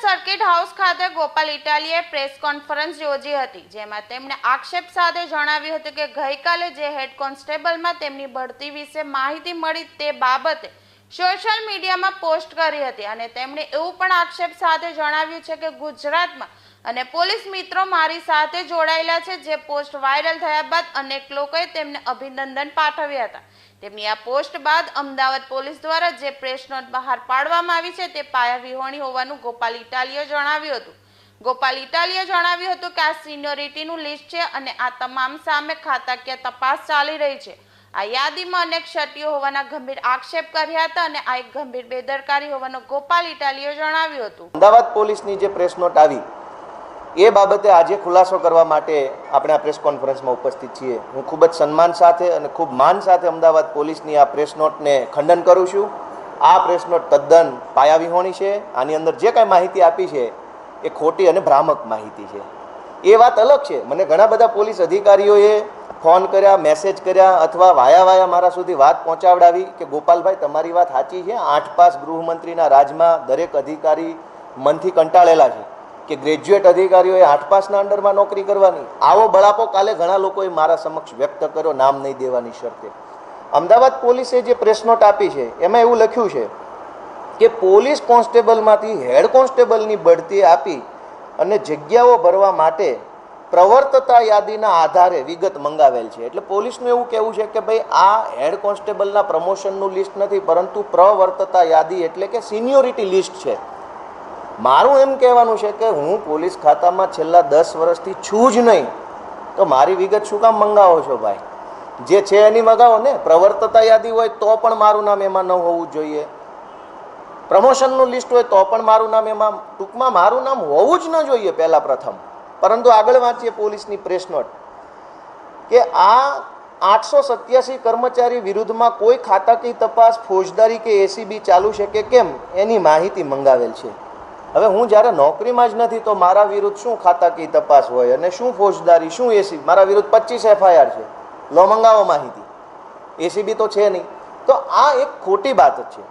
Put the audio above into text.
Circuit house ખાતે Gopal ઇટાલીએ press conference યોજી હતી, જેમાં તેમણે આક્ષેપ સાથે જણાવ્યું હતું કે ગઈકાલે જે હેડ કોન્સ્ટેબલમાં તેમની ભરતી વિશે માહિતી મળી તે બાબતે સોશિયલ મીડિયામાં પોસ્ટ કરી હતી અને તેમણે એવું પણ આક્ષેપ સાથે જણાવ્યું છે કે ગુજરાતમાં અને પોલીસ મિત્રો મારી સાથે જોડાયેલા છે, જે પોસ્ટ વાયરલ થયા બાદ અનેક લોકોએ તેમને અભિનંદન પાઠવ્યા હતા. તેમની આ પોસ્ટ બાદ અમદાવાદ પોલીસ દ્વારા જે પ્રેસ નોટ બહાર પાડવામાં આવી છે, તે પાયા વિહોણી હોવાનું ગોપાલ ઇટાલીએ જણાવ્યું હતું. ગોપાલ ઇટાલીએ જણાવ્યું હતું કે આ સિનિયોરિટીનું લિસ્ટ છે અને આ તમામ સામે ખાતાકીય તપાસ ચાલી રહી છે. આ યાદીમાં અનેક ક્ષતિઓ હોવાના ગંભીર આક્ષેપ કર્યા હતા અને આ એક ગંભીર બેદરકારી હોવાનું ગોપાલ ઇટાલીએ જણાવ્યું હતું. અમદાવાદ પોલીસની જે પ્રેસ નોટ આવી એ બાબતે આજે ખુલાસો કરવા માટે આપણે આ પ્રેસ કોન્ફરન્સમાં ઉપસ્થિત છીએ. હું ખૂબ જ સન્માન સાથે અને ખૂબ માન સાથે અમદાવાદ પોલીસની આ પ્રેસ નોટને ખંડન કરું છું. આ પ્રેસ નોટ તદ્દન પાયાવિહોણી છે. આની અંદર જે કાંઈ માહિતી આપી છે, એ ખોટી અને ભ્રામક માહિતી છે. એ વાત અલગ છે. મને ઘણા બધા પોલીસ અધિકારીઓએ ફોન કર્યા, મેસેજ કર્યા અથવા વાયા વાયા મારા સુધી વાત પહોંચાવડાવી કે, ગોપાલભાઈ, તમારી વાત સાચી છે. આઠ પાસ ગૃહમંત્રીના રાજમાં દરેક અધિકારી મનથી કંટાળેલા છે. કે ગ્રેજ્યુએટ અધિકારીઓએ આઠ પાસના અંડરમાં નોકરી કરવાની. આવો બળાપો કાલે ઘણા લોકોએ મારા સમક્ષ વ્યક્ત કર્યો, નામ નહીં દેવાની શરતે. અમદાવાદ પોલીસે જે પ્રેસ નોટ આપી છે, એમાં એવું લખ્યું છે કે પોલીસ કોન્સ્ટેબલમાંથી હેડ કોન્સ્ટેબલની બઢતી આપી અને જગ્યાઓ ભરવા માટે પ્રવર્તતા યાદીના આધારે વિગત મંગાવેલ છે. એટલે પોલીસનું એવું કહેવું છે કે ભાઈ, આ હેડ કોન્સ્ટેબલના પ્રમોશનનું લિસ્ટ નથી, પરંતુ પ્રવર્તતા યાદી એટલે કે સિનિયોરિટી લિસ્ટ છે. મારું એમ કહેવાનું છે કે હું પોલીસ ખાતામાં છેલ્લા દસ વર્ષથી છું જ નહીં. તો મારી વિગત શું કામ મંગાવો છો ભાઈ? જે છે એની મંગાવો ને. પ્રવર્તતા યાદી હોય તો પણ મારું નામ એમાં ન હોવું જોઈએ. પ્રમોશનનું લિસ્ટ હોય તો પણ મારું નામ એમાં ટૂંકમાં મારું નામ હોવું જ ન જોઈએ પહેલાં પ્રથમ. પરંતુ આગળ વાંચીએ પોલીસની પ્રેસ નોટ. કે આ આઠસો સત્યાસી કર્મચારી વિરુદ્ધમાં કોઈ ખાતાકીય તપાસ, ફોજદારી કે એસીબી ચાલુ છે કે કેમ? એની માહિતી મંગાવેલ છે. હવે હું જ્યારે નોકરીમાં જ નથી તો મારા વિરુદ્ધ શું ખાતાકીય તપાસ હોય અને શું ફોજદારી, શું એસી મારા વિરુદ્ધ પચીસ એફઆઈઆર છે. લો મંગાવો માહિતી. એસીબી તો છે નહીં. તો આ એક ખોટી બાબત છે.